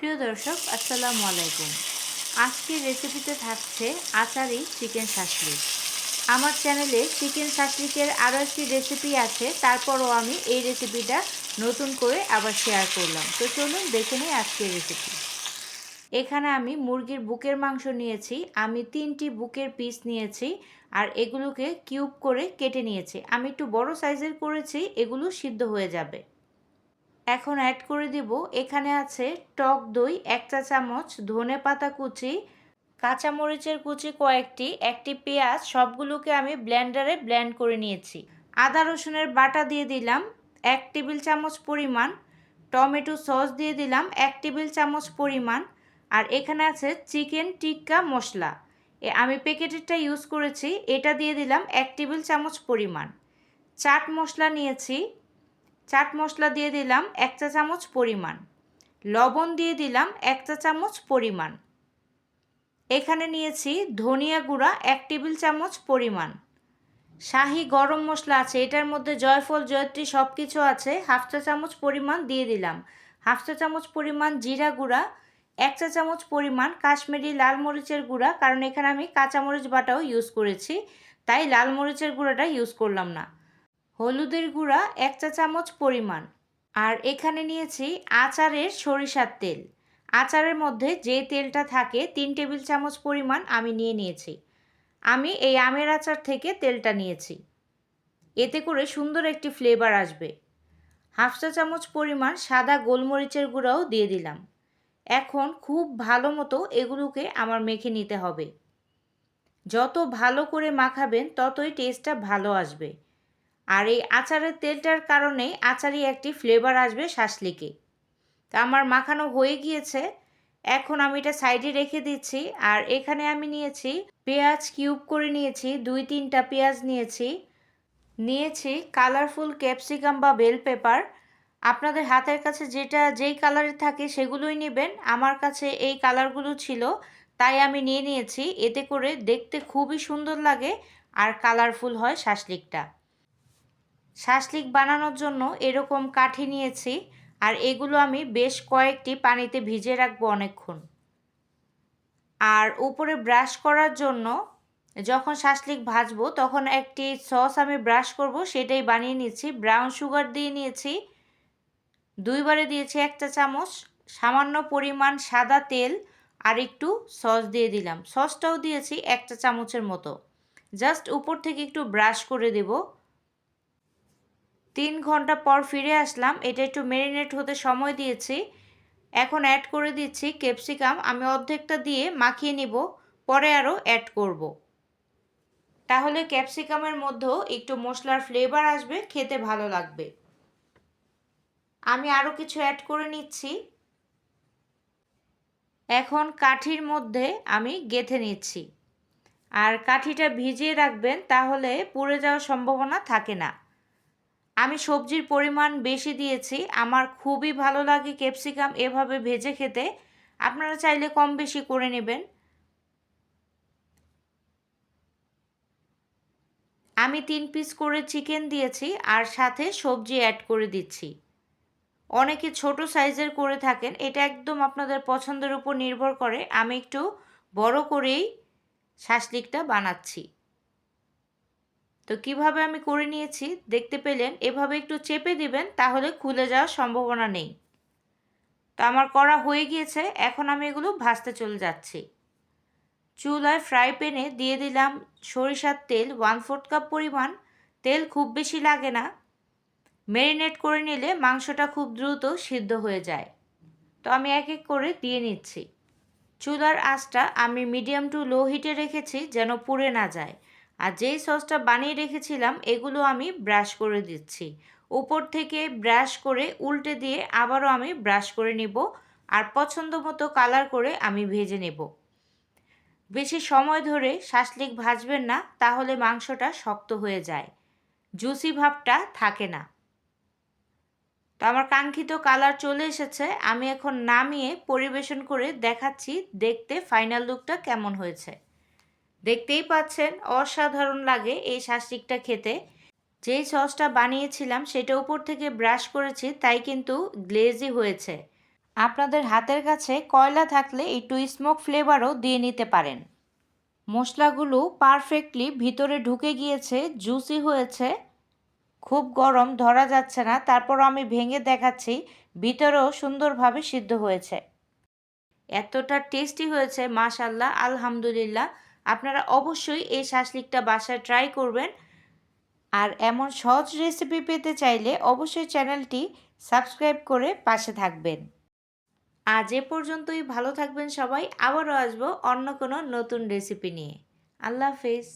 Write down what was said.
প্রিয় দর্শক, আসসালামু আলাইকুম। আজকের রেসিপিতে থাকছে আচারি চিকেন শাসলিক আমার চ্যানেলে চিকেন শাসলিকের আরও একটি রেসিপি আছে, তারপরও আমি এই রেসিপিটা নতুন করে আবার শেয়ার করলাম। তো চলুন দেখে নিই আজকের রেসিপি এখানে আমি মুরগির বুকের মাংস নিয়েছি, আমি তিনটি বুকের পিস নিয়েছি, আর এগুলোকে কিউব করে কেটে নিয়েছি। আমি একটু বড় সাইজের করেছি, এগুলো সিদ্ধ হয়ে যাবে। এখন অ্যাড করে দিব। এখানে আছে টক দই, এক চা চামচ, ধনে পাতা কুচি কাঁচামরিচের কুচি কয়েকটি, একটি পেঁয়াজ, সবগুলোকে আমি ব্লেন্ডারে ব্লেন্ড করে নিয়েছি। আদা রসুনের বাটা দিয়ে দিলাম, এক টেবিল চামচ পরিমাণ। টমেটো সস দিয়ে দিলাম, এক টেবিল চামচ পরিমাণ। আর এখানে আছে চিকেন টিক্কা মশলা। আমি প্যাকেটেরটা ইউজ করেছি, এটা দিয়ে দিলাম এক টেবিল চামচ পরিমাণ। চাট মশলা নিয়েছি চাট মশলা দিয়ে দিলাম এক চা চামচ পরিমাণ। লবণ দিয়ে দিলাম এক চা চামচ পরিমাণ। এখানে নিয়েছি ধনিয়া গুঁড়া এক টেবিল চামচ পরিমাণ। শাহি গরম মশলা আছে, এটার মধ্যে জয়ফল, জয়ত্রী সব কিছু আছে, হাফ চা চামচ পরিমাণ দিয়ে দিলাম। হাফ চা চামচ পরিমাণ জিরা গুঁড়া, এক চা চামচ পরিমাণ কাশ্মীরি লাল মরিচের গুঁড়া, কারণ এখানে আমি কাঁচামরিচ বাটাও ইউজ করেছি, তাই লাল মরিচের গুঁড়াটা ইউজ করলাম না। হলুদের গুঁড়া এক চা চামচ পরিমাণ। আর এখানে নিয়েছি আচারের সরিষার তেল। আচারের মধ্যে যে তেলটা থাকে, তিন টেবিল চামচ পরিমাণ আমি নিয়ে নিয়েছি। আমি এই আমের আচার থেকে তেলটা নিয়েছি। এতে করে সুন্দর একটি ফ্লেভার আসবে। হাফ চা চামচ পরিমাণ সাদা গোলমরিচের গুঁড়াও দিয়ে দিলাম। এখন খুব ভালো মতো এগুলোকে আমার মেখে নিতে হবে। যত ভালো করে মাখাবেন, ততই টেস্টটা ভালো আসবে। আর এই আচারের তেলটার কারণে আচারই একটি ফ্লেভার আসবে শাসলিকে তা আমার মাখানো হয়ে গিয়েছে। এখন আমি এটা সাইডে রেখে দিচ্ছি আর এখানে আমি নিয়েছি পেঁয়াজ কিউব করে নিয়েছি, দুই তিনটা পেঁয়াজ নিয়েছি। নিয়েছি কালারফুল ক্যাপসিকাম বা বেল পেপার আপনাদের হাতের কাছে যেটা, যেই কালারের থাকে সেগুলোই নেবেন। আমার কাছে এই কালারগুলো ছিল, তাই আমি নিয়ে নিয়েছি। এতে করে দেখতে খুবই সুন্দর লাগে আর কালারফুল হয় শাসলিকটা শাসলিক বানানোর জন্য এরকম কাঠি নিয়েছি আর এগুলো আমি বেশ কয়েকটি পানিতে ভিজে রাখব অনেকক্ষণ। আর উপরে ব্রাশ করার জন্য যখন শাসলিক ভাজবো তখন একটি সস আমি ব্রাশ করব, সেটাই বানিয়ে নিয়েছি। ব্রাউন সুগার দিয়ে নিয়েছি, দুইবারে দিয়েছি একটা চামচ, সামান্য পরিমাণ সাদা তেল আর একটু সস দিয়ে দিলাম। সসটাও দিয়েছি একটা চামচের মতো। জাস্ট উপর থেকে একটু ব্রাশ করে দেবো। তিন ঘণ্টা পর ফিরে আসলাম। এটা একটু মেরিনেট হতে সময় দিয়েছি। এখন অ্যাড করে দিচ্ছি ক্যাপসিকাম আমি অর্ধেকটা দিয়ে মাখিয়ে নিব, পরে আরও অ্যাড করব। তাহলে ক্যাপসিকামের মধ্যেও একটু মশলার ফ্লেভার আসবে, খেতে ভালো লাগবে। আমি আরও কিছু অ্যাড করে নিচ্ছি। এখন কাঠির মধ্যে আমি গেথে নিচ্ছি। আর কাঠিটা ভিজিয়ে রাখবেন, তাহলে পুড়ে যাওয়ার সম্ভাবনা থাকে না। আমি সবজির পরিমাণ বেশি দিয়েছি, আমার খুবই ভালো লাগে ক্যাপসিকাম এভাবে ভেজে খেতে, আপনারা চাইলে কম বেশি করে নেবেন। আমি তিন পিস করে চিকেন দিয়েছি আর সাথে সবজি অ্যাড করে দিচ্ছি। অনেকে ছোট সাইজের করে থাকেন, এটা একদম আপনাদের পছন্দের উপর নির্ভর করে, আমি একটু বড় করেই শাসলিকটা বানাচ্ছি। তো কীভাবে আমি করে নিয়েছি দেখতে পেলেন, এভাবে একটু চেপে দিবেন তাহলে খুলে যাওয়ার সম্ভাবনা নেই। তো আমার করা হয়ে গিয়েছে, এখন আমি এগুলো ভাজতে চলে যাচ্ছি। চুলায় ফ্রাই প্যানে দিয়ে দিলাম সরিষার তেল ওয়ান ফোর্থ কাপ পরিমাণ। তেল খুব বেশি লাগে না। ম্যারিনেট করে নিলে মাংসটা খুব দ্রুত সিদ্ধ হয়ে যায়। তো আমি এক এক করে দিয়ে নিচ্ছি। চুলার আঁচটা আমি মিডিয়াম টু লো হিটে রেখেছি যেন পুড়ে না যায়। আর যেই সসটা বানিয়ে রেখেছিলাম, এগুলো আমি ব্রাশ করে দিচ্ছি। উপর থেকে ব্রাশ করে উল্টে দিয়ে আবারও আমি ব্রাশ করে নেব আর পছন্দ মতো কালার করে আমি ভেজে নেব। বেশি সময় ধরে শাসলিক ভাজবেন না, তাহলে মাংসটা শক্ত হয়ে যায়। জুসি ভাবটা থাকে না। তো আমার কাঙ্ক্ষিত কালার চলে এসেছে, আমি এখন নামিয়ে পরিবেশন করে দেখাচ্ছি, দেখতে ফাইনাল লুকটা কেমন হয়েছে। দেখতেই পাচ্ছেন, অসাধারণ লাগে এই শাসিকটা খেতে। যেই সসটা বানিয়েছিলাম সেটা উপর থেকে ব্রাশ করেছি, তাই কিন্তু গ্লেজি হয়েছে। আপনাদের হাতের কাছে কয়লা থাকলে একটু স্মোক ফ্লেভারও দিয়ে নিতে পারেন। মশলাগুলো পারফেক্টলি ভিতরে ঢুকে গিয়েছে, জুসি হয়েছে। খুব গরম, ধরা যাচ্ছে না। তারপর আমি ভেঙে দেখাচ্ছি, ভিতরেও সুন্দরভাবে সিদ্ধ হয়েছে। এতটা টেস্টি হয়েছে মাশাল্লাহ আলহামদুলিল্লাহ। আপনারা অবশ্যই এই শাসলিকটা বাসায় ট্রাই করবেন। আর এমন সহজ রেসিপি পেতে চাইলে অবশ্যই চ্যানেলটি সাবস্ক্রাইব করে পাশে থাকবেন। আজ এ পর্যন্তই, ভালো থাকবেন সবাই। আবারও আসব অন্য কোনো নতুন রেসিপি নিয়ে। আল্লাহ হাফিজ।